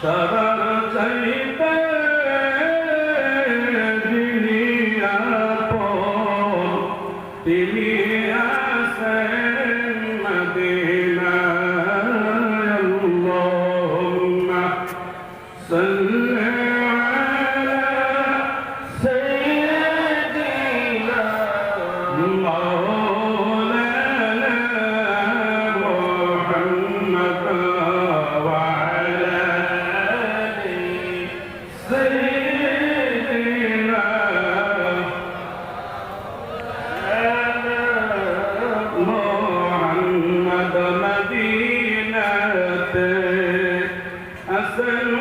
সরল চরিতে তিনি আসেন মদিনায় আল্লাহুম্মা সাল্লি আলা সাইয়্যিদিনা মুহাম্মদ Hasan.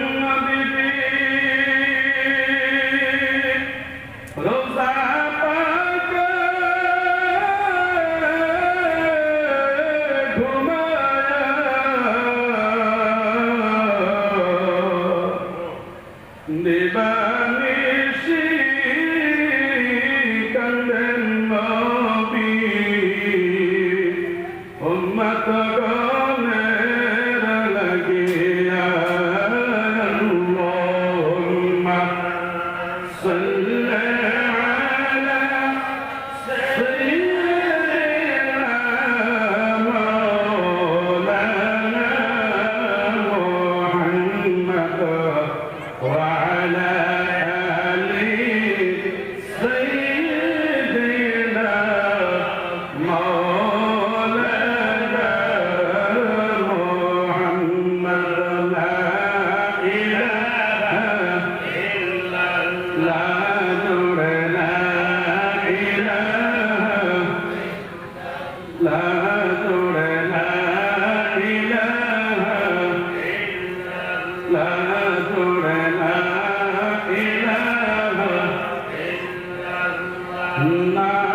না